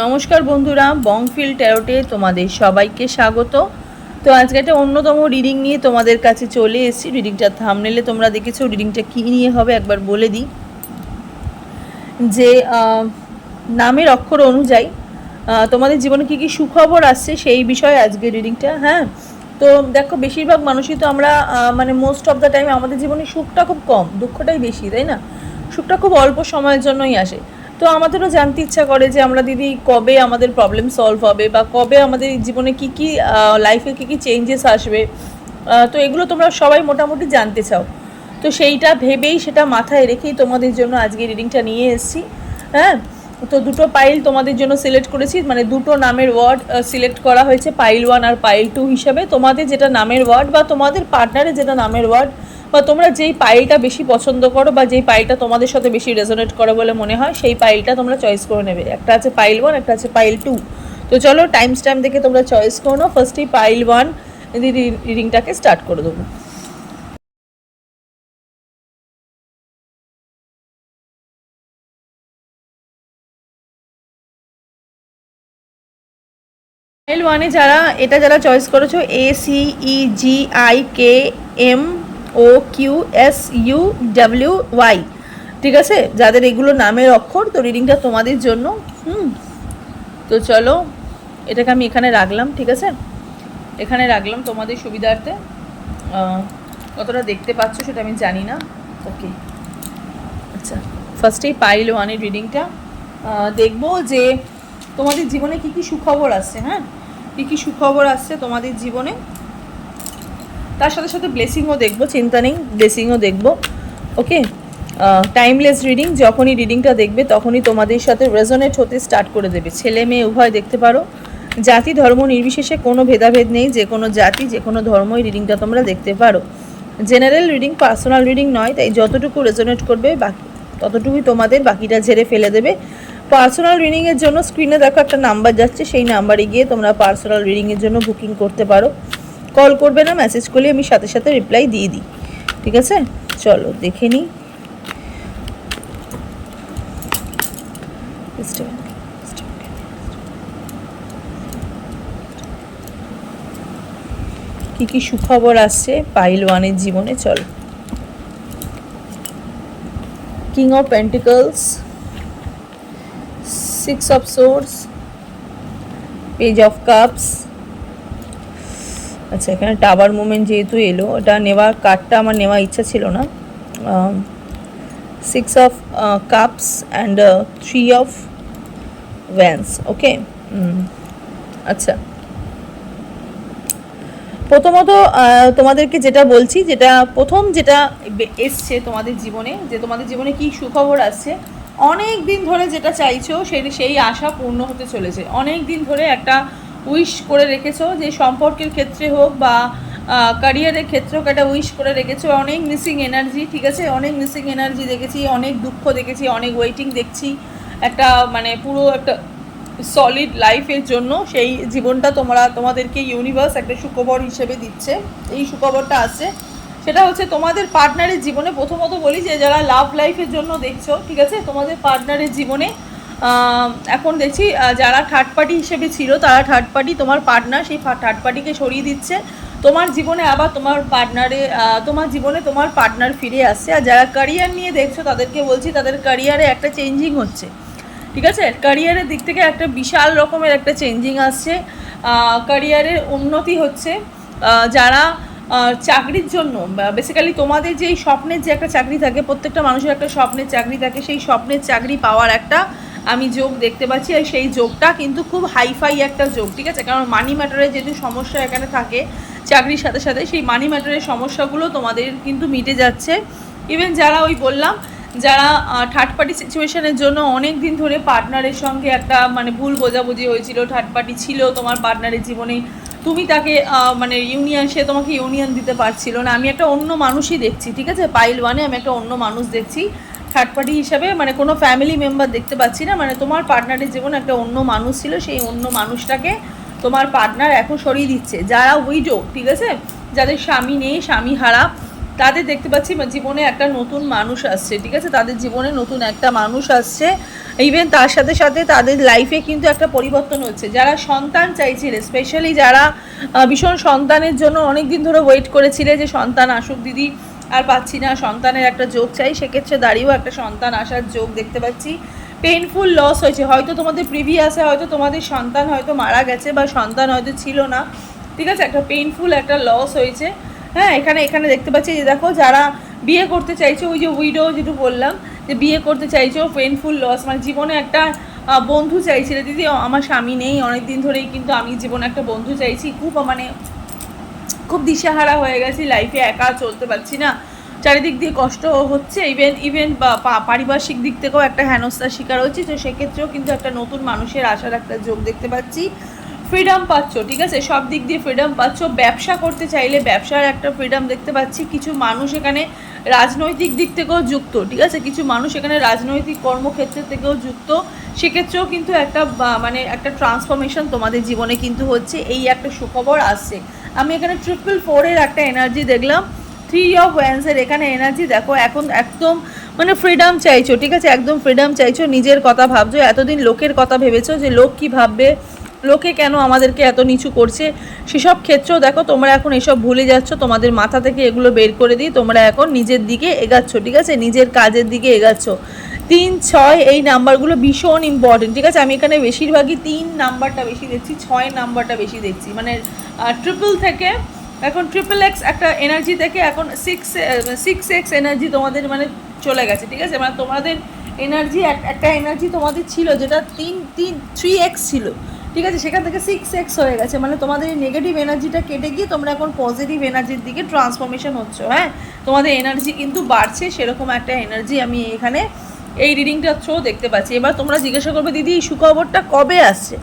নমস্কার বন্ধুরা বংফিল ট্যারোটে তোমাদের সবাইকে স্বাগত। তো আজকে একটা অন্যতম রিডিং নিয়ে তোমাদের কাছে চলে এসেছি। রিডিংটা থামনেলে তোমরা দেখেছ রিডিংটা কী নিয়ে হবে একবার বলে দিই। যে নামের অক্ষর অনুযায়ী তোমাদের জীবনে কী কী সুখবর আসছে সেই বিষয়ে আজকে রিডিংটা হ্যাঁ? তো দেখো, বেশিরভাগ মানুষই তো আমরা মানে মোস্ট অফ দ্য টাইম আমাদের জীবনে সুখটা খুব কম, দুঃখটাই বেশি, তাই না? সুখটা খুব অল্প সময়ের জন্যই আসে। তো আমাদেরও জানতে ইচ্ছা করে যে আমরা দিদি কবে আমাদের প্রবলেম সলভ হবে বা কবে আমাদের জীবনে কি কি লাইফে কি কি চেঞ্জেস আসবে তো এগুলো তোমরা সবাই মোটামুটি জানতে চাও। তো সেইটা ভেবেই সেটা মাথায় রেখেই তোমাদের জন্য আজকে রিডিংটা নিয়ে এসেছি। হ্যাঁ? তো দুটো পাইল তোমাদের জন্য সিলেক্ট করেছি মানে দুটো নামের ওয়ার্ড সিলেক্ট করা হয়েছে পাইল ওয়ান আর পাইল টু হিসাবে। তোমাদের যেটা নামের ওয়ার্ড বা তোমাদের পার্টনারের যেটা নামের ওয়ার্ড বা তোমরা যেই পাইলটা বেশি পছন্দ করো বা যেই পাইলটা তোমাদের সাথে বেশি রেজোনেট করে বলে মনে হয়, সেই পাইলটা তোমরা চয়েস করে নেবে। একটা আছে পাইল ওয়ান একটা আছে পাইল টু তো চলো টাইম স্ট্যাম্প দেখে তোমরা চয়েস করো নাও। ফার্স্টেই পাইল ওয়ান রিডিংটাকে স্টার্ট করে দেবো। এল ওয়ানে যারা, এটা যারা চয়েস করেছ A C E G I K M O Q S U W Y ঠিক আছে? যাদের এগুলো নামের অক্ষর, তো রিডিংটা তোমাদের জন্য। হুম। তো চলো, এটাকে আমি এখানে রাখলাম, ঠিক আছে? এখানে রাখলাম তোমাদের সুবিধার্থে। কতটা দেখতে পাচ্ছ সেটা আমি জানি না। ওকে। আচ্ছা ফার্স্টেই পাইল ওয়ানের রিডিংটা দেখব যে তোমাদের জীবনে কি কি সুখবর আসছে হ্যাঁ? কি কি সুখবর আসছে তোমাদের জীবনে? তার সাথে সাথে ব্লেসিংও দেখব, চিন্তা নেই ব্লেসিংও দেখব ওকে টাইমলেস রিডিং যখনই রিডিংটা দেখবে, তখনই তোমাদের সাথে রেজোনেট হতে স্টার্ট করে দেবে। ছেলে মেয়ে, উভয় দেখতে পারো। জাতি, ধর্ম নির্বিশেষে কোনো ভেদাভেদ নেই, যে কোনো জাতি, যে কোনো ধর্মই রিডিংটা তোমরা দেখতে পারো। জেনারেল রিডিং পার্সোনাল রিডিং নয়, তাই যতটুকু রেজোনেট করবে, বাকি ততটুকুই তোমাদের বাকিটা ঝেড়ে ফেলে দেবে। পার্সোনাল রিডিংয়ের জন্য স্ক্রিনে দেখো একটা নাম্বার যাচ্ছে, সেই নাম্বারে গিয়ে তোমরা পার্সোনাল রিডিংয়ের জন্য বুকিং করতে পারো। কল করবে না মেসেজ করলে আমি সাথে সাথে রিপ্লাই দিয়ে দিই। ঠিক আছে? চলো, দেখে নিই. কি কি সুখবর আসছে পাইল ওয়ানের জীবনে? চলো। King of pentacles six of swords page of cups আচ্ছা এখানে টাওয়ার মুভমেন্ট যেহেতু এলো, ওটা নেওয়ার কার্ডটা আমার নেওয়া ইচ্ছা ছিল না। Six of cups and three of wands okay আচ্ছা। প্রথমত তোমাদেরকে যেটা বলছি, যেটা প্রথম যেটা এসছে তোমাদের জীবনে, যে তোমাদের জীবনে কি সুখবর আসছে অনেক দিন ধরে যেটা চাইছো, সেই সেই আশা পূর্ণ হতে চলেছে। অনেক দিন ধরে একটা উইশ করে রেখেছো, যে সম্পর্কের ক্ষেত্রে হোক বা ক্যারিয়ারের ক্ষেত্রে হোক একটা উইশ করে রেখেছো, অনেক মিসিং এনার্জি ঠিক আছে? অনেক মিসিং এনার্জি দেখেছি, অনেক দুঃখ দেখেছি, অনেক ওয়েটিং দেখছি, একটা মানে পুরো একটা সলিড লাইফের জন্য সেই জীবনটা তোমরা, তোমাদেরকে ইউনিভার্স একটা সুখবর হিসেবে দিচ্ছে, এই সুখবরটা আছে। সেটা হচ্ছে তোমাদের পার্টনারের জীবনে প্রথমত বলি যে, যারা লাভ লাইফের জন্য দেখছ, ঠিক আছে? তোমাদের পার্টনারের জীবনে এখন দেখছি যারা থার্ড পার্টি হিসেবে ছিল, তারা থার্ড পার্টি তোমার পার্টনার সেই থার্ড পার্টিকে সরিয়ে দিচ্ছে। তোমার জীবনে আবার তোমার পার্টনারে তোমার জীবনে তোমার পার্টনার ফিরে আসছে। আর যারা ক্যারিয়ার নিয়ে দেখছ, তাদেরকে বলছি, তাদের ক্যারিয়ারে একটা চেঞ্জিং হচ্ছে। ঠিক আছে? ক্যারিয়ারের দিক থেকে একটা বিশাল রকমের একটা চেঞ্জিং আসছে। ক্যারিয়ারের উন্নতি হচ্ছে। যারা চাকরির জন্য বেসিক্যালি তোমাদের যেই স্বপ্নের যে একটা চাকরি থাকে, প্রত্যেকটা মানুষের একটা স্বপ্নের চাকরি থাকে, সেই স্বপ্নের চাকরি পাওয়ার একটা আমি যোগ দেখতে পাচ্ছি আর সেই যোগটা কিন্তু খুব হাইফাই একটা যোগ, ঠিক আছে? কারণ মানি ম্যাটারের যেহেতু সমস্যা এখানে থাকে চাকরির সাথে সাথে, সেই মানি ম্যাটারের সমস্যাগুলো তোমাদের কিন্তু মিটে যাচ্ছে। ইভেন যারা ওই বললাম, যারা থার্ড পার্টি সিচুয়েশনের জন্য অনেক দিন ধরে পার্টনারের সঙ্গে একটা মানে ভুল বোঝাবুঝি হয়েছিল থার্ড পার্টি ছিল তোমার পার্টনারের জীবনে, তুমি তাকে মানে ইউনিয়ন সে তোমাকে ইউনিয়ন দিতে পারছিল না। আমি একটা অন্য মানুষই দেখছি, ঠিক আছে? পাইল ওয়ানে আমি একটা অন্য মানুষ দেখছি। থার্ড পার্টি হিসাবে মানে কোনো ফ্যামিলি মেম্বার দেখতে পাচ্ছি না। মানে তোমার পার্টনারের জীবনে একটা অন্য মানুষ ছিল, সেই অন্য মানুষটাকে তোমার পার্টনার এখন সরিয়ে দিচ্ছে। যারা উইডো ঠিক আছে? যাদের স্বামী নেই, স্বামী হারা তাদের দেখতে পাচ্ছি জীবনে একটা নতুন মানুষ আসছে, ঠিক আছে? তাদের জীবনে নতুন একটা মানুষ আসছে। ইভেন তার সাথে সাথে তাদের লাইফে কিন্তু একটা পরিবর্তন হচ্ছে। যারা সন্তান চাইছিলে স্পেশালি যারা ভীষণ সন্তানের জন্য অনেক দিন ধরে ওয়েট করেছিলে যে সন্তান আসুক, দিদি। আর পাচ্ছি না। সন্তানের একটা যোগ চাই, সেক্ষেত্রে দাঁড়িয়েও একটা সন্তান আসার যোগ দেখতে পাচ্ছি। পেইনফুল লস হয়েছে। হয়তো তোমাদের প্রিভিয়াসে হয়তো তোমাদের সন্তান হয়তো মারা গেছে বা সন্তান হয়তো ছিল না। ঠিক আছে? একটা পেইনফুল একটা লস হয়েছে। হ্যাঁ এখানে এখানে দেখতে পাচ্ছি যে দেখো, যারা বিয়ে করতে চাইছো, ওই যে উইডো যেটু বললাম, যে বিয়ে করতে চাইছো পেইনফুল লস মানে জীবনে একটা বন্ধু চাইছিলে। দিদি, আমার স্বামী নেই অনেক দিন ধরেই কিন্তু আমি জীবনে একটা বন্ধু চাইছি। খুব মানে খুব দিশাহারা হয়ে গেছি লাইফে একা চলতে পারছি না। চারিদিক দিয়ে কষ্ট হচ্ছে ইভেন ইভেন পারিপার্শ্বিক দিক থেকেও একটা হেনস্থার শিকার হচ্ছে তো সেক্ষেত্রেও কিন্তু একটা নতুন মানুষের আসার একটা যোগ দেখতে পাচ্ছি। ফ্রিডম পাচ্ছ, ঠিক আছে? সব দিক দিয়ে ফ্রিডম পাচ্ছ। ব্যবসা করতে চাইলে ব্যবসার একটা ফ্রিডম দেখতে পাচ্ছি। কিছু মানুষ এখানে রাজনৈতিক দিক থেকেও যুক্ত, ঠিক আছে? কিছু মানুষ এখানে রাজনৈতিক কর্মক্ষেত্রের থেকেও যুক্ত। সেক্ষেত্রেও কিন্তু একটা মানে একটা ট্রান্সফরমেশন তোমাদের জীবনে কিন্তু হচ্ছে। এই একটা সুখবর আসছে। আমি এখানে ট্রিপল ফোরের একটা এনার্জি দেখলাম। থ্রি অফ ওয়ান্সের এখানে এনার্জি দেখো, এখন একদম মানে ফ্রিডম চাইছো, ঠিক আছে? একদম ফ্রিডম চাইছো, নিজের কথা ভাবছ, এতদিন লোকের কথা ভেবেছো যে লোক কি ভাববে? লোকে কেন আমাদেরকে এত নিচু করছে? সেসব ক্ষেত্রেও দেখো, তোমরা এখন এসব ভুলে যাচ্ছ, তোমাদের মাথা থেকে এগুলো বের করে দিই, তোমরা এখন নিজের দিকে এগাচ্ছ, ঠিক আছে? নিজের কাজের দিকে এগাচ্ছ। তিন, ছয়, এই নাম্বারগুলো ভীষণ ইম্পর্টেন্ট ঠিক আছে? আমি এখানে বেশিরভাগই তিন নাম্বারটা বেশি দেখছি, ছয় নাম্বারটা বেশি দেখছি। মানে ট্রিপল থেকে, এখন ট্রিপল এক্স একটা এনার্জি থেকে এখন সিক্স সিক্স এক্স এনার্জি তোমাদের মানে চলে গেছে, ঠিক আছে? মানে তোমাদের এনার্জি একটা এনার্জি তোমাদের ছিল, যেটা তিন তিন থ্রি এক্স ছিল, ঠিক আছে? সেখান থেকে সিক্স এক্স হয়ে গেছে। মানে তোমাদের এই নেগেটিভ এনার্জিটা কেটে গিয়ে তোমরা এখন পজিটিভ এনার্জির দিকে ট্রান্সফরমেশন হচ্ছে হ্যাঁ? তোমাদের এনার্জি কিন্তু বাড়ছে, সেরকম একটা এনার্জি আমি এখানে এই রিডিংটা থ্রো দেখতে পাচ্ছি। এবার তোমরা জিজ্ঞাসা করবে, দিদি, এই সুখবরটা কবে আসছে?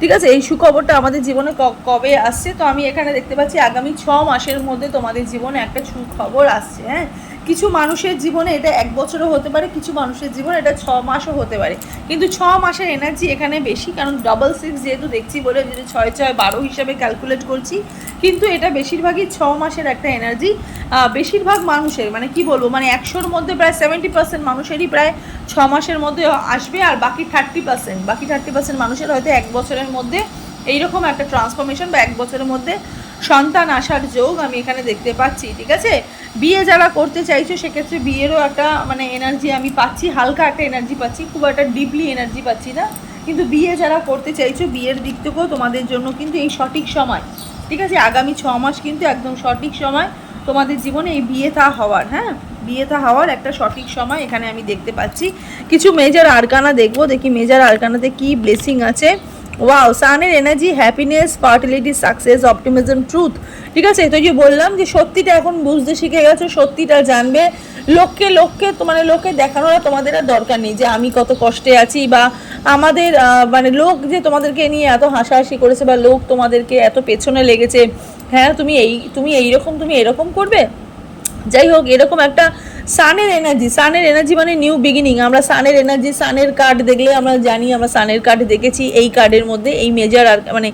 ঠিক আছে, এই সুখবরটা আমাদের জীবনে কবে আসছে? তো আমি এখানে দেখতে পাচ্ছি, আগামী ছ মাসের মধ্যে তোমাদের জীবনে একটা সুখবর আসছে হ্যাঁ? কিছু মানুষের জীবনে এটা এক বছরও হতে পারে, কিছু মানুষের জীবনে এটা ছ মাসও হতে পারে। কিন্তু ছ মাসের এনার্জি এখানে বেশি, কারণ ডবল সিক্স যেহেতু দেখছি বলে যদি ছয় ছয় বারো হিসাবে ক্যালকুলেট করছি, কিন্তু এটা বেশিরভাগই ছ মাসের একটা এনার্জি বেশিরভাগ মানুষের মানে কি বলব মানে একশোর মধ্যে প্রায় সেভেন্টি পার্সেন্ট মানুষেরই প্রায় ছ মাসের মধ্যে আসবে, আর বাকি থার্টি পার্সেন্ট বাকি থার্টি পার্সেন্ট মানুষের হয়তো এক বছরের মধ্যে এইরকম একটা ট্রান্সফরমেশন বা এক বছরের মধ্যে সন্তান আসার যোগ আমি এখানে দেখতে পাচ্ছি, ঠিক আছে? বিয়ে যারা করতে চাইছো, সেক্ষেত্রে বিয়েরও একটা মানে এনার্জি আমি পাচ্ছি, হালকা একটা এনার্জি পাচ্ছি, খুব একটা ডিপলি এনার্জি পাচ্ছি না। কিন্তু বিয়ে যারা করতে চাইছো, বিয়ের দিক থেকেও তোমাদের জন্য কিন্তু এই সঠিক সময়, ঠিক আছে? আগামী ছ মাস কিন্তু একদম সঠিক সময় তোমাদের জীবনে এই বিয়ে তা হওয়ার হ্যাঁ? বিয়ে থা হওয়ার একটা সঠিক সময় এখানে আমি দেখতে পাচ্ছি। কিছু মেজার আরকানা দেখব, দেখি মেজার আরকানাতে কি ব্লেসিং আছে। Wow সানের energy happiness fertility success optimism truth ঠিক আছে, তো যে বললাম যে সত্যিটা এখন বুঝতে শিখে গেছো, সত্যিটা জানবে। লোককে লোককে মানে লোকে দেখানোর তোমাদের আর দরকার নেই যে আমি কত কষ্টে আছি বা আমাদের মানে লোক যে তোমাদেরকে নিয়ে এত হাসাহাসি করেছে বা লোক তোমাদেরকে এত পেছনে লেগেছে। হ্যাঁ তুমি এই, তুমি এইরকম, তুমি এরকম করবে? যাই হোক, এরকম একটা সানের এনার্জি সানের এনার্জি মানে নিউ বিগিনিং আমরা সানের এনার্জি সানের কার্ড দেখলে আমরা জানি, আমরা সানের কার্ড দেখেছি, এই কার্ডের মধ্যে এই মেজার আর মানে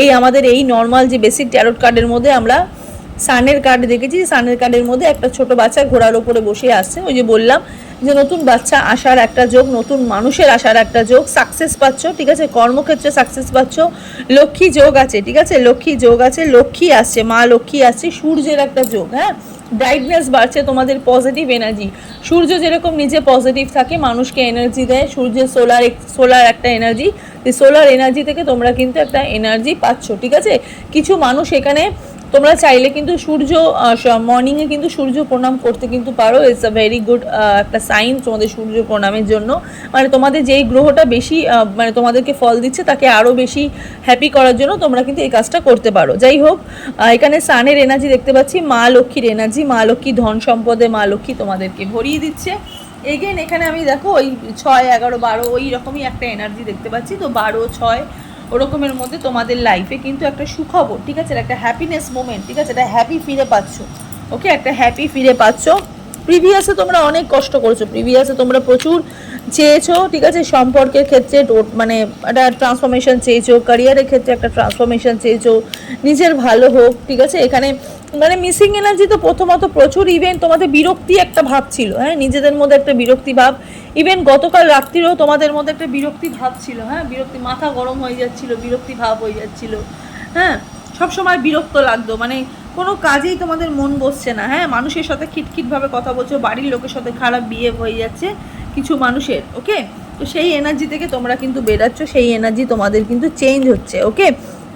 এই আমাদের এই নর্মাল যে বেসিক ট্যারোট কার্ডের মধ্যে আমরা সানের কার্ড দেখেছি, সানের কার্ডের মধ্যে একটা ছোট বাচ্চা ঘোড়ার ওপরে বসে আসছে। ওই যে বললাম যে নতুন বাচ্চা আসার একটা যোগ, নতুন মানুষের আসার একটা যোগ সাকসেস পাচ্ছ, ঠিক আছে? কর্মক্ষেত্রে সাকসেস পাচ্ছ, লক্ষ্মী যোগ আছে, ঠিক আছে? লক্ষ্মী যোগ আছে, লক্ষ্মী আসছে, মা লক্ষ্মী আসছে, সূর্যের একটা যোগ হ্যাঁ? ব্রাইটনেস বাড়ছে, তোমাদের পজিটিভ এনার্জি সূর্য যেরকম নিজে পজিটিভ থাকে, মানুষকে এনার্জি দেয়। সূর্যের সোলার সোলার একটা এনার্জি সোলার এনার্জি থেকে তোমরা কিন্তু একটা এনার্জি পাচ্ছ, ঠিক আছে? কিছু মানুষ এখানে তোমরা চাইলে কিন্তু সূর্য মর্নিংয়ে কিন্তু সূর্য প্রণাম করতে কিন্তু পারো। ইটস আ ভেরি গুড একটা সাইন তোমাদের সূর্য প্রণামের জন্য। মানে তোমাদের যেই গ্রহটা বেশি মানে তোমাদেরকে ফল দিচ্ছে, তাকে আরও বেশি হ্যাপি করার জন্য তোমরা কিন্তু এই কাজটা করতে পারো। যাই হোক এখানে সানের এনার্জি দেখতে পাচ্ছি, মা লক্ষ্মীর এনার্জি মা লক্ষ্মী ধন সম্পদে মা লক্ষ্মী তোমাদেরকে ভরিয়ে দিচ্ছে। এগেন এখানে আমি দেখো ওই ছয়, এগারো, বারো, ওই রকমই একটা এনার্জি দেখতে পাচ্ছি। তো বারো, ছয় ওরকমের মধ্যে তোমাদের লাইফে কিন্তু একটা সুখবর, ঠিক আছে? একটা হ্যাপিনেস মোমেন্ট ঠিক আছে? একটা হ্যাপি ফিরে পাচ্ছ। ওকে একটা হ্যাপি ফিরে পাচ্ছ। প্রিভিয়াসে তোমরা অনেক কষ্ট করেছ। প্রিভিয়াসে তোমরা প্রচুর চেয়েছো, ঠিক আছে? সম্পর্কের ক্ষেত্রে মানে একটা ট্রান্সফরমেশন চেয়েছো ক্যারিয়ারের ক্ষেত্রে একটা ট্রান্সফরমেশন চেয়েছো, নিজের ভালো হোক, ঠিক আছে? এখানে মানে মিসিং এনার্জি তো প্রথমত প্রচুর ইভেন তোমাদের বিরক্তি একটা ভাব ছিল হ্যাঁ? নিজেদের মধ্যে একটা বিরক্তি ভাব। ইভেন গতকাল রাত্রিরেও তোমাদের মধ্যে একটা বিরক্তি ভাব ছিল হ্যাঁ? বিরক্তি মাথা গরম হয়ে যাচ্ছিল, বিরক্তি ভাব হয়ে যাচ্ছিল হ্যাঁ? সবসময় বিরক্ত লাগতো মানে কোনো কাজেই তোমাদের মন বসছে না। হ্যাঁ মানুষের সাথে খিটখিটভাবে কথা বলছো, বাড়ির লোকের সাথে খারাপ বিহেভ হয়ে যাচ্ছে কিছু মানুষের ওকে তো সেই এনার্জি থেকে তোমরা কিন্তু বেরাচ্ছ, সেই এনার্জি তোমাদের কিন্তু চেঞ্জ হচ্ছে ওকে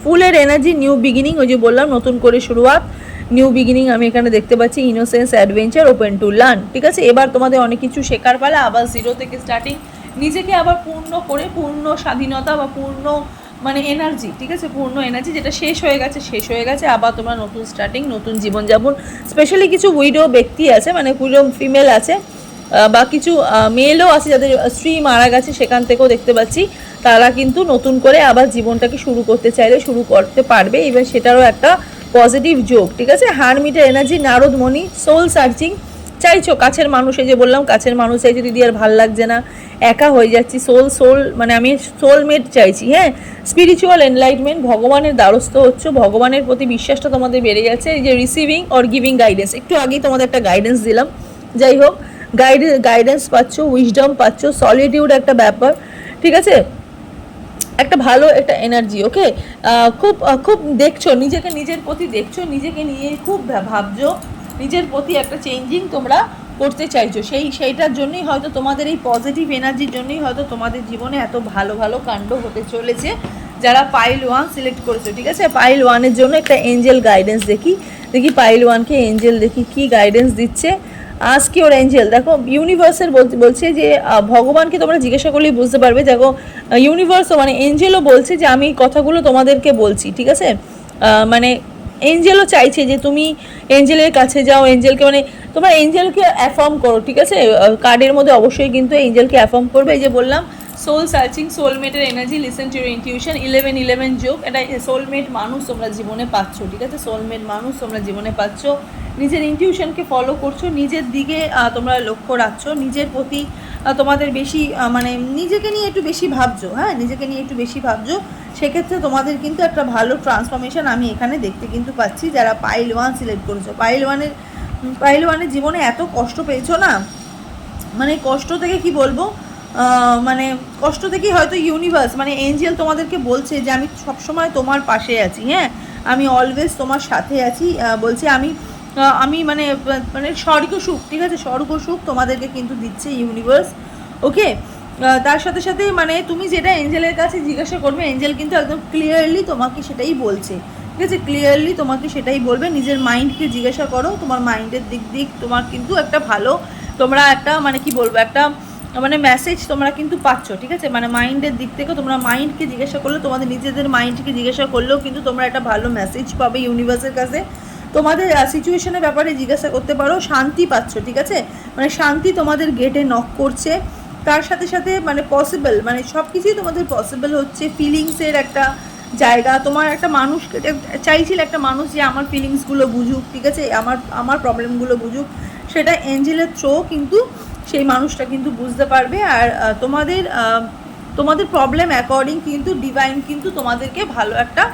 ফুলের এনার্জি নিউ বিগিনিং ওই যে বললাম, নতুন করে শুরুয়াত নিউ বিগিনিং আমি এখানে দেখতে পাচ্ছি innocence adventure open to learn ঠিক আছে? এবার তোমাদের অনেক কিছু শেখার পালা, আবার জিরো থেকে স্টার্টিং নিজেকে আবার পূর্ণ করে, পূর্ণ স্বাধীনতা বা পূর্ণ মানে এনার্জি ঠিক আছে? পূর্ণ এনার্জি যেটা শেষ হয়ে গেছে, শেষ হয়ে গেছে। আবার তোমরা নতুন স্টার্টিং নতুন জীবনযাপন স্পেশালি কিছু উইডো ব্যক্তি আছে মানে উইডো ফিমেল আছে বা কিছু মেলও আছে যাদের স্ত্রী মারা গেছে সেখান থেকেও দেখতে পাচ্ছি। তারা কিন্তু নতুন করে আবার জীবনটাকে শুরু করতে চাইলে শুরু করতে পারবে। এবার সেটারও একটা পজিটিভ যোগ, ঠিক আছে? হারমিটার এনার্জি নারদমণি সোল সার্চিং চাইছো, কাছের মানুষ যে বললাম, কাছের মানুষ চাইছো, দিদি, আর ভালো লাগছে না, একা হয়ে যাচ্ছি সোল সোল মানে আমি সোলমেট চাইছি হ্যাঁ? স্পিরিচুয়াল এনলাইটমেন্ট ভগবানের দ্বারস্থ হচ্ছে, ভগবানের প্রতি বিশ্বাসটা তোমাদের বেড়ে যাচ্ছে, এই যে রিসিভিং অর গিভিং গাইডেন্স একটু আগেই তোমাদের একটা গাইডেন্স দিলাম, যাই হোক গাইডে গাইডেন্স পাচ্ছ উইজডম পাচ্ছ সলিটিউড একটা ব্যাপার, ঠিক আছে? একটা ভালো একটা এনার্জি ওকে খুব খুব দেখছ, নিজেকে নিজের প্রতি দেখছ, নিজেকে নিয়ে খুব ভাবছ নিজের প্রতি একটা চেঞ্জিং তোমরা করতে চাইছো। সেই, সেইটার জন্যই হয়তো তোমাদের এই পজিটিভ এনার্জির জন্যই হয়তো তোমাদের জীবনে এত ভালো ভালো কাণ্ড হতে চলেছে। যারা পাইল ওয়ান সিলেক্ট করেছ, ঠিক আছে? পাইল ওয়ানের জন্য একটা এঞ্জেল গাইডেন্স দেখি। দেখি পাইল ওয়ানকে এঞ্জেল দেখি কি গাইডেন্স দিচ্ছে। আজকে ওর এঞ্জেল দেখো ইউনিভার্সের বলছে যে ভগবানকে তোমরা জিজ্ঞাসা করলেই বুঝতে পারবে। দেখো ইউনিভার্সও মানে এঞ্জেলও বলছে যে, আমি কথাগুলো তোমাদেরকে বলছি, ঠিক আছে? মানে এঞ্জেলও চাইছে যে তুমি এঞ্জেলের কাছে যাও এঞ্জেলকে মানে তোমার এঞ্জেলকে অ্যাফর্ম করো, ঠিক আছে? কার্ডের মধ্যে অবশ্যই কিন্তু এঞ্জেলকে অ্যাফর্ম করবে, এই যে বললাম। Soul searching সোলমেটের energy listen to intuition eleven eleven যোগ এটা সোলমেট মানুষ তোমরা জীবনে পাচ্ছ, ঠিক আছে? সোলমেট মানুষ তোমরা জীবনে পাচ্ছ। নিজের ইনটিউশনকে ফলো করছ, নিজের দিকে তোমরা লক্ষ্য রাখছো, নিজের প্রতি তোমাদের বেশি মানে নিজেকে নিয়ে একটু বেশি ভাবছ হ্যাঁ? নিজেকে নিয়ে একটু বেশি ভাবছ, সেক্ষেত্রে তোমাদের কিন্তু একটা ভালো ট্রান্সফরমেশন আমি এখানে দেখতে কিন্তু পাচ্ছি, যারা পাইল ওয়ান সিলেক্ট করেছ। পাইল ওয়ানের পাইল ওয়ানের জীবনে এত কষ্ট পেয়েছ না? মানে কষ্ট থেকে কি বলব? মানে কষ্ট থেকেই হয়তো ইউনিভার্স মানে এঞ্জেল তোমাদেরকে বলছে যে আমি সবসময় তোমার পাশে আছি হ্যাঁ? আমি অলওয়েজ তোমার সাথে আছি বলছে আমি আমি মানে মানে স্বর্গ সুখ, ঠিক আছে? স্বর্গ সুখ তোমাদেরকে কিন্তু দিচ্ছে ইউনিভার্স ওকে তার সাথে সাথে মানে তুমি যেটা এঞ্জেলের কাছে জিজ্ঞাসা করবে এঞ্জেল কিন্তু একদম ক্লিয়ারলি তোমাকে সেটাই বলছে, ঠিক আছে? ক্লিয়ারলি তোমাকে সেটাই বলবে, নিজের মাইন্ডকে জিজ্ঞাসা করো, তোমার মাইন্ডের দিক দিক তোমার কিন্তু একটা ভালো, তোমরা একটা মানে কি বলব, একটা মানে মেসেজ তোমরা কিন্তু পাচ্ছ, ঠিক আছে? মানে মাইন্ডের দিক থেকে তোমরা মাইন্ডকে জিজ্ঞাসা করলে, তোমাদের নিজেদের মাইন্ডকে জিজ্ঞাসা করলেও কিন্তু তোমরা একটা ভালো মেসেজ পাবে ইউনিভার্সের কাছে। তোমাদের সিচুয়েশনের ব্যাপারে জিজ্ঞাসা করতে পারো, শান্তি পাচ্ছ, ঠিক আছে? মানে শান্তি তোমাদের গেটে নক করছে। তার সাথে সাথে মানে পসিবল মানে সব কিছুই তোমাদের পসিবল হচ্ছে। ফিলিংসের একটা জায়গা, তোমার একটা মানুষ চাইছিল একটা মানুষ যে আমার ফিলিংসগুলো বুঝুক, ঠিক আছে? আমার আমার প্রবলেমগুলো বুঝুক। সেটা এঞ্জেলের থ্রো কিন্তু সেই মানুষটা কিন্তু বুঝতে পারবে আর তোমাদের তোমাদের প্রবলেম অ্যাকর্ডিং কিন্তু ডিভাইন কিন্তু তোমাদেরকে ভালো একটা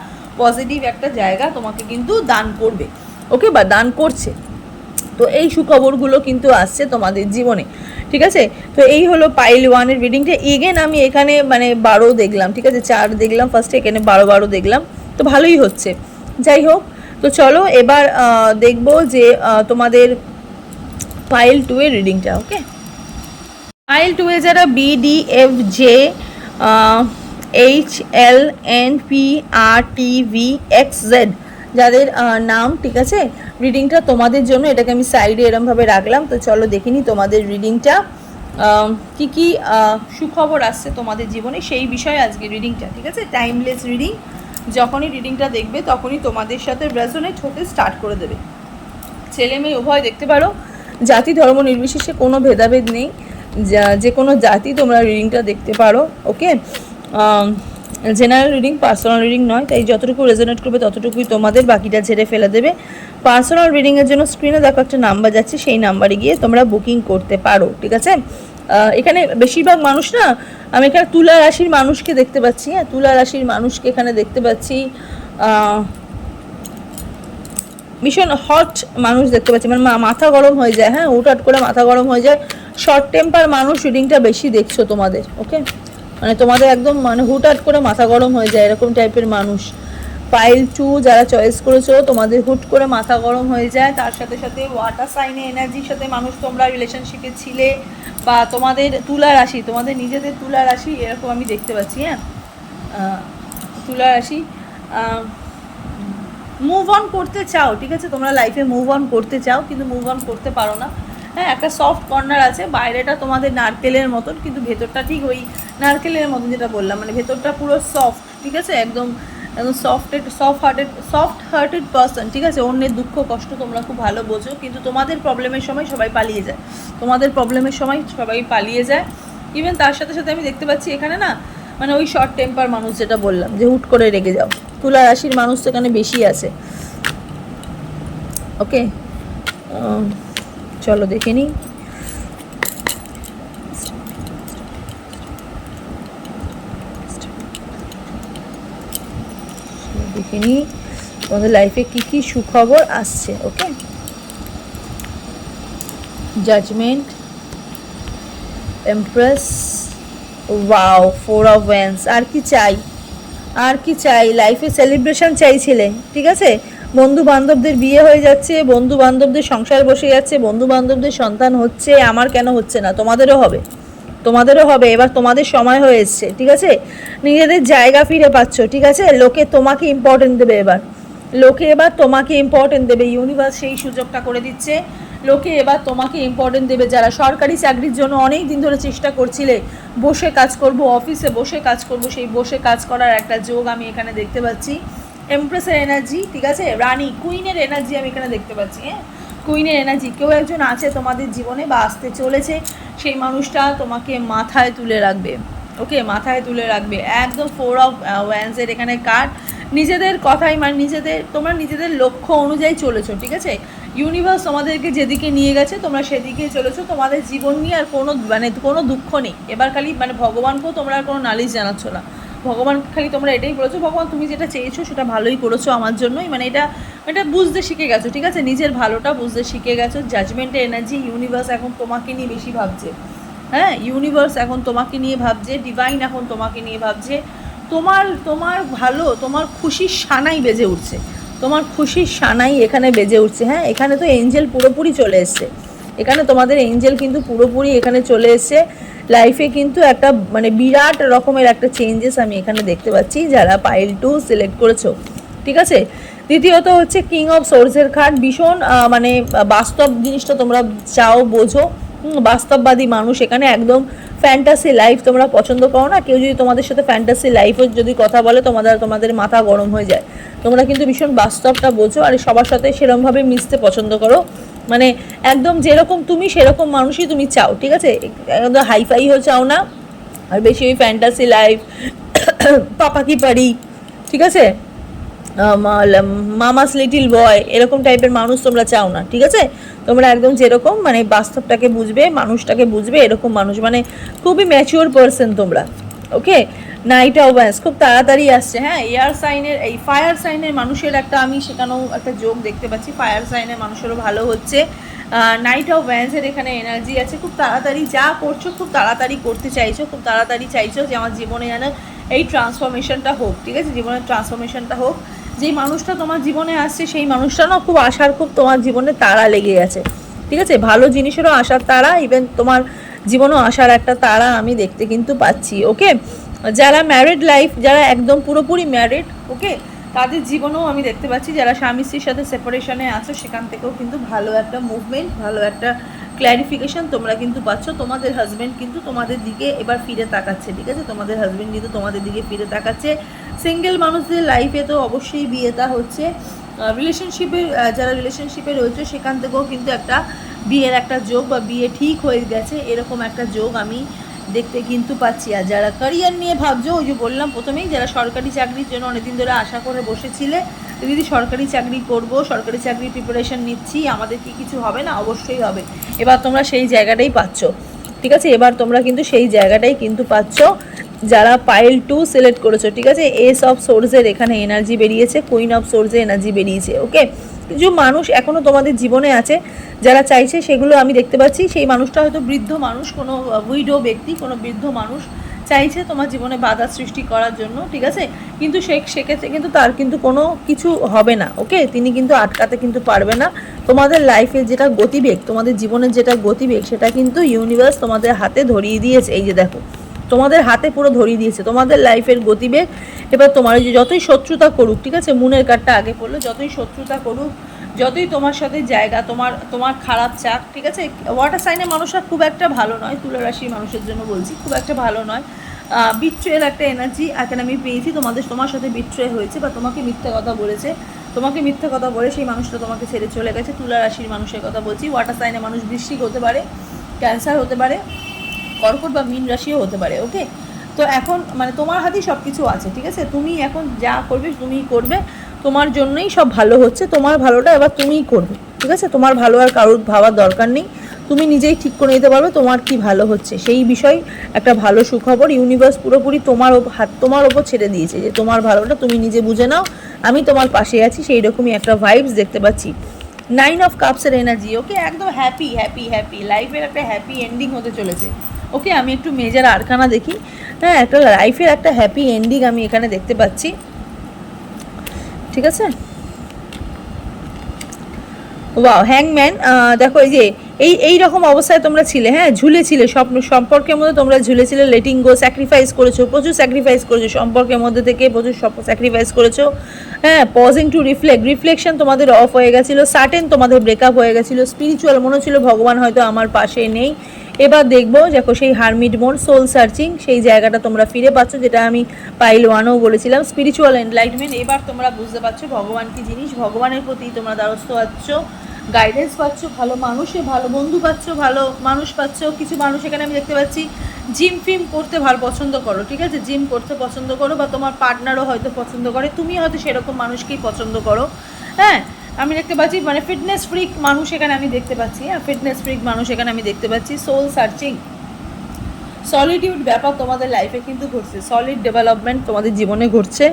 পজিটিভ একটা জায়গা তোমাকে কিন্তু দান করবে। ওকে বা দান করছে। তো এই সুখবরগুলো কিন্তু আসছে তোমাদের জীবনে। ঠিক আছে? তো এই হলো পাইল ওয়ানের রিডিংটা এগেন আমি এখানে মানে বারো দেখলাম, ঠিক আছে? চার দেখলাম ফার্স্টে এখানে বারো বারো দেখলাম। তো ভালোই হচ্ছে। যাই হোক, তো চলো এবার দেখব যে তোমাদের পাইল টু এর রিডিংটা ওকে পাইল টু এ যারা B D F J H L N P R T V X Z যাদের নাম, ঠিক আছে? রিডিংটা তোমাদের জন্য, এটাকে আমি সাইডে এরমভাবে রাখলাম। তো চলো দেখিনি তোমাদের রিডিংটা কি কি সুখবর আসছে তোমাদের জীবনে, সেই বিষয়ে আজকে রিডিংটা ঠিক আছে? টাইমলেস রিডিং যখনই রিডিংটা দেখবে, তখনই তোমাদের সাথে রেজোনেট হতে স্টার্ট করে দেবে। ছেলে মেয়ে উভয় দেখতে পারো। জাতি ধর্ম নির্বিশেষে কোনো ভেদাভেদ নেই। যা- কোনো জাতি তোমরা রিডিংটা দেখতে পারো okay general reading personal reading নয়, তাই যতটুকু রেজোনেট করবে ততটুকুই তোমাদের বাকিটা ঝেড়ে ফেলে দেবে। পার্সোনাল রিডিংয়ের জন্য স্ক্রিনে দেখো একটা নাম্বার যাচ্ছে, সেই নাম্বারে গিয়ে তোমরা বুকিং করতে পারো, ঠিক আছে? এখানে বেশিরভাগ মানুষ না, আমি এখানে তুলা রাশির মানুষকে দেখতে পাচ্ছি হ্যাঁ? তুলা রাশির মানুষকে এখানে দেখতে পাচ্ছি। ভীষণ হট মানুষ দেখতে পাচ্ছি মানে মাথা গরম হয়ে যায় হ্যাঁ? হুটহাট করে মাথা গরম হয়ে যায়। শর্ট টেম্পার মানুষ রিডিংটা বেশি দেখছ তোমাদের ওকে মানে তোমাদের একদম মানে হুটহাট করে মাথা গরম হয়ে যায় এরকম টাইপের মানুষ। পাইল টু যারা চয়েস করেছ, তোমাদের হুট করে মাথা গরম হয়ে যায়। তার সাথে সাথে ওয়াটার সাইনে এনার্জির সাথে মানুষ তোমরা রিলেশনশিপে ছিলে বা তোমাদের তুলা রাশি, তোমাদের নিজেদের তুলা রাশি, এরকম আমি দেখতে পাচ্ছি হ্যাঁ? তুলা রাশি মুভ অন করতে চাও, ঠিক আছে? তোমরা লাইফে মুভ অন করতে চাও, কিন্তু মুভ অন করতে পারো না। হ্যাঁ একটা সফট কর্নার আছে, বাইরেটা তোমাদের নারকেলের মতন, কিন্তু ভেতরটা ঠিক ওই নারকেলের মতন যেটা বললাম মানে ভেতরটা পুরো সফট ঠিক আছে? একদম একদম softed soft hearted soft hearted person ঠিক আছে? অন্যের দুঃখ, কষ্ট তোমরা খুব ভালো বোঝো, কিন্তু তোমাদের প্রবলেমের সময় সবাই পালিয়ে যায়। তোমাদের প্রবলেমের সময় সবাই পালিয়ে যায়। ইভেন তার সাথে সাথে আমি দেখতে পাচ্ছি এখানে না মানে ওই শর্ট টেম্পার মানুষ যেটা বললাম, যে হুট করে রেগে যাও। তুলা রাশির মানুষ তো এখানে বেশি আছে। ওকে চলো দেখে নিই। দেখে নিই তোমাদের লাইফে কি কি সুখবর আসছে okay judgement empress wow four of wands আর কি চাই? আর কি চাই? লাইফে সেলিব্রেশন চাইছিলে, ঠিক আছে? বন্ধু বান্ধবদের বিয়ে হয়ে যাচ্ছে বন্ধু বান্ধবদের সংসার বসে যাচ্ছে বন্ধু বান্ধবদের সন্তান হচ্ছে, আমার কেন হচ্ছে না? তোমাদেরও হবে। তোমাদেরও হবে, এবার তোমাদের সময় হয়ে এসছে, ঠিক আছে? নিজেদের জায়গা ফিরে পাচ্ছ, ঠিক আছে? লোকে তোমাকে ইম্পর্টেন্ট দেবে এবার। লোকে এবার তোমাকে ইম্পর্টেন্ট দেবে। ইউনিভার্স সেই সুযোগটা করে দিচ্ছে। লোকে এবার তোমাকে ইম্পর্টেন্ট দেবে। যারা সরকারি চাকরির জন্য অনেক দিন ধরে চেষ্টা করছিলে, বসে কাজ করব অফিসে বসে কাজ করব, সেই বসে কাজ করার একটা যোগ আমি এখানে দেখতে পাচ্ছি। এমপ্রেসের এনার্জি ঠিক আছে? রানী কুইনের এনার্জি আমি এখানে দেখতে পাচ্ছি হ্যাঁ? কুইনের এনার্জি কেউ একজন আছে তোমাদের জীবনে বা আসতে চলেছে, সেই মানুষটা তোমাকে মাথায় তুলে রাখবে, ওকে? মাথায় তুলে রাখবে। একদম ফোর অফ ওয়ান্সের এখানে কার্ড নিজেদের কথাই মানে নিজেদের, তোমরা নিজেদের লক্ষ্য অনুযায়ী চলেছো, ঠিক আছে? ইউনিভার্স তোমাদেরকে যেদিকে নিয়ে গেছে, তোমরা সেদিকে চলেছো। তোমাদের জীবন নিয়ে আর কোনো মানে কোনো দুঃখ নেই। এবার খালি মানে ভগবানকেও তোমরা আর কোনো নালিশ জানাচ্ছ না। ভগবান, খালি তোমরা এটাই বলেছ, ভগবান তুমি যেটা চেয়েছো সেটা ভালোই করেছ আমার জন্যই। মানে এটা এটা বুঝতে শিখে গেছো, ঠিক আছে? নিজের ভালোটা বুঝতে শিখে গেছো। জাজমেন্টের এনার্জি ইউনিভার্স এখন তোমাকে নিয়ে বেশি ভাবছে। হ্যাঁ ইউনিভার্স এখন তোমাকে নিয়ে ভাবছে ডিভাইন এখন তোমাকে নিয়ে ভাবছে। তোমার তোমার ভালো, তোমার খুশির সানাই বেজে উঠছে। তোমার খুশির সানাই এখানে বেজে উঠছে। হ্যাঁ এখানে তো এঞ্জেল পুরোপুরি চলে এসছে। এখানে তোমাদের এঞ্জেল কিন্তু পুরোপুরি এখানে চলে এসছে। লাইফে কিন্তু একটা মানে বিরাট রকমের একটা চেঞ্জেস আমি এখানে দেখতে পাচ্ছি, যারা পাইল টু সিলেক্ট করেছ, ঠিক আছে? দ্বিতীয়ত হচ্ছে কিং অফ সোর্সের খাট ভীষণ মানে বাস্তব জিনিসটা তোমরা চাও, বোঝো। বাস্তববাদী মানুষ। এখানে একদম ফ্যান্টাসি লাইফ তোমরা পছন্দ করো না। কেউ যদি তোমাদের সাথে ফ্যান্টাসি লাইফের যদি কথা বলে, তোমাদের তোমাদের মাথা গরম হয়ে যায়। তোমরা কিন্তু ভীষণ বাস্তবটা বোঝো আর সবার সাথে সেরকমভাবে মিশতে পছন্দ করো। মানে একদম যেরকম তুমি, সেরকম মানুষই তুমি চাও, ঠিক আছে? একদম হাইফাইও চাও না। আর বেশি ওই ফ্যান্টাসি লাইফ পাপা কি পারি ঠিক আছে? মামাস লিটিল বয়, এরকম টাইপের মানুষ তোমরা চাও না, ঠিক আছে? তোমরা একদম যেরকম মানে বাস্তবটাকে বুঝবে, মানুষটাকে বুঝবে, এরকম মানুষ। মানে খুবই ম্যাচিওর পারসন তোমরা ওকে নাইট অফ ব্যান্স খুব তাড়াতাড়ি আসছে। হ্যাঁ এয়ার সাইনের এই ফায়ার সাইনের মানুষের একটা, আমি সেখানেও একটা যোগ দেখতে পাচ্ছি। ফায়ার সাইনের মানুষেরও ভালো হচ্ছে। নাইট অফ ভ্যান্সের এখানে এনার্জি আছে। খুব তাড়াতাড়ি যা করছ, খুব তাড়াতাড়ি করতে চাইছো, খুব তাড়াতাড়ি চাইছো যে আমার জীবনে যেন এই ট্রান্সফরমেশনটা হোক, ঠিক আছে? জীবনের ট্রান্সফরমেশনটা হোক। যেই মানুষটা তোমার জীবনে আসছে, সেই মানুষটা না খুব আশার, খুব তোমার জীবনে তারা লেগে গেছে। ঠিক আছে? ভালো জিনিসেরও আশার তারা ইভেন তোমার জীবনও আসার একটা তারা আমি দেখতে কিন্তু পাচ্ছি ওকে যারা ম্যারিড লাইফ যারা একদম পুরোপুরি ম্যারিড ওকে তাদের জীবনেও আমি দেখতে পাচ্ছি, যারা স্বামী স্ত্রীর সাথে সেপারেশনে আছো, সেখান থেকেও কিন্তু ভালো একটা মুভমেন্ট ভালো একটা ক্ল্যারিফিকেশন তোমরা কিন্তু পাচ্ছ। তোমাদের হাজব্যান্ড কিন্তু তোমাদের দিকে এবার ফিরে তাকাচ্ছে, ঠিক আছে? তোমাদের হাজব্যান্ড কিন্তু তোমাদের দিকে ফিরে তাকাচ্ছে। সিঙ্গেল মানুষদের লাইফে তো অবশ্যই বিয়েটা হচ্ছে। রিলেশনশিপে যারা রিলেশনশিপে রয়েছে, সেখান থেকেও কিন্তু একটা বিয়ের একটা যোগ বা বিয়ে ঠিক হয়ে গেছে, এরকম একটা যোগ আমি দেখতে কিন্তু পাচ্ছি। আর যারা ক্যারিয়ার নিয়ে ভাবছ, ওই যে বললাম প্রথমেই, যারা সরকারি চাকরির জন্য অনেকদিন ধরে আশা করে বসেছিলে, দিদি সরকারি চাকরি করব, সরকারি চাকরির প্রিপারেশন নিচ্ছি, আমাদের কি কিছু হবে না? অবশ্যই হবে। এবার তোমরা সেই জায়গাটাই পাচ্ছ। ঠিক আছে? এবার তোমরা কিন্তু সেই জায়গাটাই কিন্তু পাচ্ছ। যারা পাইল টু সিলেক্ট করেছ, ঠিক আছে? এস অফ সোর্সের এখানে এনার্জি বেরিয়েছে কুইন অফ সোর্সের এনার্জি বেরিয়েছে ওকে কিছু মানুষ এখনও তোমাদের জীবনে আছে, যারা চাইছে সেগুলো আমি দেখতে পাচ্ছি। সেই মানুষটা হয়তো বৃদ্ধ মানুষ, কোনো উইডো ব্যক্তি, কোনো বৃদ্ধ মানুষ চাইছে তোমার জীবনে বাধা সৃষ্টি করার জন্য, ঠিক আছে? কিন্তু সে, সেক্ষেত্রে কিন্তু তার কিন্তু কোনো কিছু হবে না ওকে তিনি কিন্তু আটকাতে কিন্তু পারবে না। তোমাদের লাইফে যেটা গতিবেগ, তোমাদের জীবনের যেটা গতিবেগ, সেটা কিন্তু ইউনিভার্স তোমাদের হাতে ধরিয়ে দিয়েছে। এই যে দেখো তোমাদের হাতে পুরো ধরিয়ে দিয়েছে, তোমাদের লাইফের গতিবেগ। এবার তোমার যে যতই শত্রুতা করুক, ঠিক আছে? মুনের কার্ডটা আগে পড়ল, যতই শত্রুতা করুক, যতই তোমার সাথে জায়গা, তোমার তোমার খারাপ চাক ঠিক আছে? ওয়াটার সাইনের মানুষরা খুব একটা ভালো নয় তুলা রাশির মানুষের জন্য বলছি, খুব একটা ভালো নয়। বিট্রের একটা এনার্জি এখানে আমি পেয়েছি, তোমাদের, তোমার সাথে বিট্রে হয়েছে বা তোমাকে মিথ্যা কথা বলেছে। তোমাকে মিথ্যা কথা বলে সেই মানুষটা তোমাকে ছেড়ে চলে গেছে তুলা রাশির মানুষের কথা বলছি। ওয়াটার সাইনের মানুষ বৃষ্টি হতে পারে ক্যান্সার হতে পারে কর্কট বা মীন রাশিও হতে পারে ওকে তো এখন মানে তোমার হাতেই সব কিছু আছে, ঠিক আছে? তুমি এখন যা করবে তুমিই করবে, তোমার জন্যই সব ভালো হচ্ছে, তোমার ভালোটা এবার তুমিই করবে, ঠিক আছে? তোমার ভালো আর কারোর ভাবার দরকার নেই, তুমি নিজেই ঠিক করে নিতে পারবে তোমার কি ভালো হচ্ছে। সেই বিষয় একটা ভালো সুখবর ইউনিভার্স পুরোপুরি তোমার হাত তোমার ওপর ছেড়ে দিয়েছে যে তোমার ভালোটা তুমি নিজে বুঝে নাও, আমি তোমার পাশে আছি সেই রকমই একটা ভাইবস দেখতে পাচ্ছি। নাইন অফ কাপসের এনার্জি ওকে একদম হ্যাপি হ্যাপি হ্যাপি লাইফের একটা হ্যাপি এন্ডিং হতে চলেছে। ওকে, আমি একটু মেজার আরখানা দেখি। হ্যাঁ একটা লাইফের একটা হ্যাপি এন্ডিং আমি এখানে দেখতে পাচ্ছি। ঠিক আছে? ওয়াও হ্যাংম্যান দেখো এই যে, এই এই রকম অবস্থায় তোমরা ছিলে হ্যাঁ ঝুলেছিলে, স্বপ্ন, সম্পর্কের মধ্যে তোমরা ঝুলেছিলে লেটিং গো স্যাক্রিফাইস করেছ, প্রচুর স্যাক্রিফাইস করেছ, সম্পর্কের মধ্যে থেকে প্রচুর স্যাক্রিফাইস করেছ। হ্যাঁ পজিং টু রিফ্লেক্ট রিফ্লেকশন তোমাদের অফ হয়ে গেছিল সার্টেন তোমাদের ব্রেকআপ হয়ে গেছিল স্পিরিচুয়াল মনে হচ্ছিল ভগবান হয়তো আমার পাশে নেই। এবার দেখব, দেখো সেই হারমিট মোড সোল সার্চিং সেই জায়গাটা তোমরা ফিরে পাচ্ছ, যেটা আমি পাইল ওয়ানও বলেছিলাম। স্পিরিচুয়াল এনলাইটমেন্ট এবার তোমরা বুঝতে পারছ ভগবান কি জিনিস, ভগবানের প্রতি তোমরা দ্বারস্থ পাচ্ছ গাইডেন্স পাচ্ছ, ভালো মানুষে ভালো বন্ধু পাচ্ছ, ভালো মানুষ পাচ্ছ, কিছু মানুষ এখানে আমি দেখতে পাচ্ছি জিম ফিম করতে ভালো পছন্দ করো, ঠিক আছে? জিম করতে পছন্দ করো বা তোমার পার্টনারও হয়তো পছন্দ করে, তুমি হয়তো সেরকম মানুষকেই পছন্দ করো হ্যাঁ? আমি দেখতে পাচ্ছি মানে ফিটনেস ফ্রিক মানুষ এখানে আমি দেখতে পাচ্ছি হ্যাঁ? ফিটনেস ফ্রিক মানুষ এখানে আমি দেখতে পাচ্ছি। সোল সার্চিং সলিটিউড ব্যাপার তোমাদের লাইফে কিন্তু ঘটছে। সলিড ডেভেলপমেন্ট তোমাদের জীবনে ঘটছে।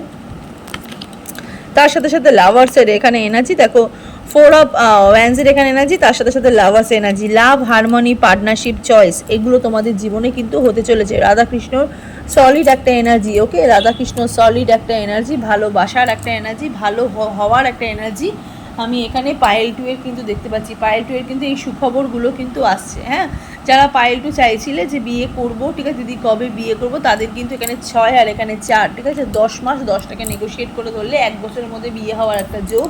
তার সাথে সাথে লাভার্সের এখানে এনার্জি দেখো ফোর অফ ওয়ান্সের এখানে এনার্জি তার সাথে সাথে lovers energy love harmony partnership choice এগুলো তোমাদের জীবনে কিন্তু হতে চলেছে। রাধাকৃষ্ণর সলিড একটা এনার্জি ওকে রাধাকৃষ্ণ সলিড একটা এনার্জি ভালোবাসার একটা এনার্জি ভালো হওয়ার একটা এনার্জি আমি এখানে পায়েল টু এর কিন্তু দেখতে পাচ্ছি। পায়েল টু এর কিন্তু এই সুখবরগুলো কিন্তু আসছে হ্যাঁ? যারা পায়েল টু চাইছিলে যে বিয়ে করব, ঠিক আছে, দিদি কবে বিয়ে করব, তাদের কিন্তু এখানে ছয় আর এখানে চার, ঠিক আছে? দশ মাস দশটাকে নেগোশিয়েট করে ধরলে এক বছরের মধ্যে বিয়ে হওয়ার একটা যোগ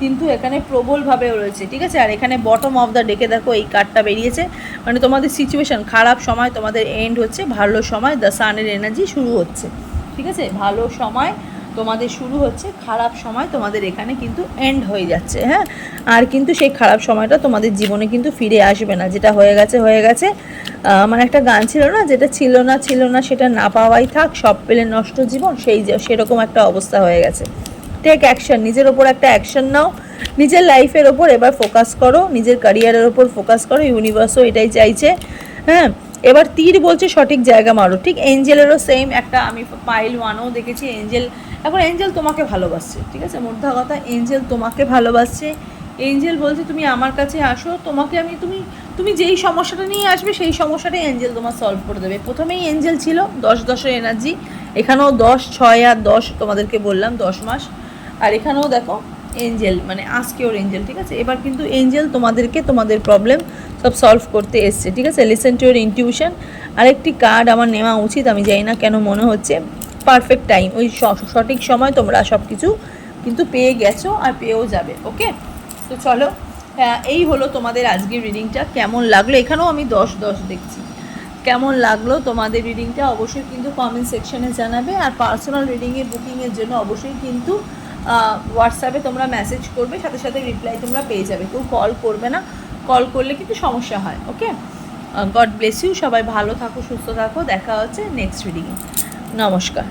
কিন্তু এখানে প্রবলভাবে রয়েছে, ঠিক আছে? আর এখানে বটম অফ দ্য ডেকে দেখো এই কার্ডটা বেরিয়েছে। মানে তোমাদের সিচুয়েশন খারাপ সময়, তোমাদের এন্ড হচ্ছে, ভালো সময় দ্য সানের এনার্জি শুরু হচ্ছে, ঠিক আছে? ভালো সময় তোমাদের শুরু হচ্ছে খারাপ সময়, তোমাদের এখানে কিন্তু এন্ড হয়ে যাচ্ছে হ্যাঁ? আর কিন্তু সেই খারাপ সময়টা তোমাদের জীবনে কিন্তু ফিরে আসবে না। যেটা হয়ে গেছে হয়ে গেছে। মানে একটা গান ছিল না, যেটা ছিল না ছিল না, সেটা না পাওয়াই থাক, সব পেলে নষ্ট জীবন, সেই সেরকম একটা অবস্থা হয়ে গেছে। টেক অ্যাকশন নিজের ওপর একটা অ্যাকশন নাও। নিজের লাইফের ওপর এবার ফোকাস করো, নিজের ক্যারিয়ারের ওপর ফোকাস করো ইউনিভার্সও এটাই চাইছে হ্যাঁ? এবার তীর বলছে সঠিক জায়গা মারো। ঠিক এঞ্জেলেরও সেম একটা আমি পাইল ওয়ানও দেখেছি এঞ্জেল এখন এঞ্জেল তোমাকে ভালোবাসছে, ঠিক আছে? মোদ্দা কথা, এঞ্জেল তোমাকে ভালোবাসছে। এঞ্জেল বলছে, তুমি আমার কাছে আসো, তোমাকে আমি, তুমি তুমি যেই সমস্যাটা নিয়ে আসবে, সেই সমস্যাটাই এঞ্জেল তোমার সলভ করে দেবে। প্রথমেই এঞ্জেল ছিল দশ দশের এনার্জি এখানেও দশ, ছয় আর দশ তোমাদেরকে বললাম, দশ মাস। আর এখানেও দেখো, এঞ্জেল মানে আজকে ওর এঞ্জেল, ঠিক আছে? এবার কিন্তু এঞ্জেল তোমাদেরকে তোমাদের প্রবলেম সব সলভ করতে এসছে, ঠিক আছে? লিসেন টু ইউর ইনটিউশন আরেকটি কার্ড আমার নেওয়া উচিত, আমি জানি না কেন মনে হচ্ছে। পারফেক্ট টাইম ওই সঠিক সময় তোমরা সব কিছু কিন্তু পেয়ে গেছো আর পেয়েও যাবে ওকে তো চলো এই হলো তোমাদের আজকের রিডিংটা কেমন লাগল? এখানেও আমি দশ দশ দেখছি। কেমন লাগল তোমাদের রিডিংটা অবশ্যই কিন্তু কমেন্ট সেকশনে জানাবে আর পার্সোনাল রিডিংয়ে বুকিংয়ের জন্য অবশ্যই কিন্তু হোয়াটসঅ্যাপে তোমরা মেসেজ করবে। সাথে সাথে রিপ্লাই তোমরা পেয়ে যাবে। কেউ কল করবে না। কল করলে কিন্তু সমস্যা হয় ওকে গড ব্লেস ইউ সবাই ভালো থাকো, সুস্থ থাকো। দেখা হচ্ছে নেক্সট রিডিংয়ে নমস্কার।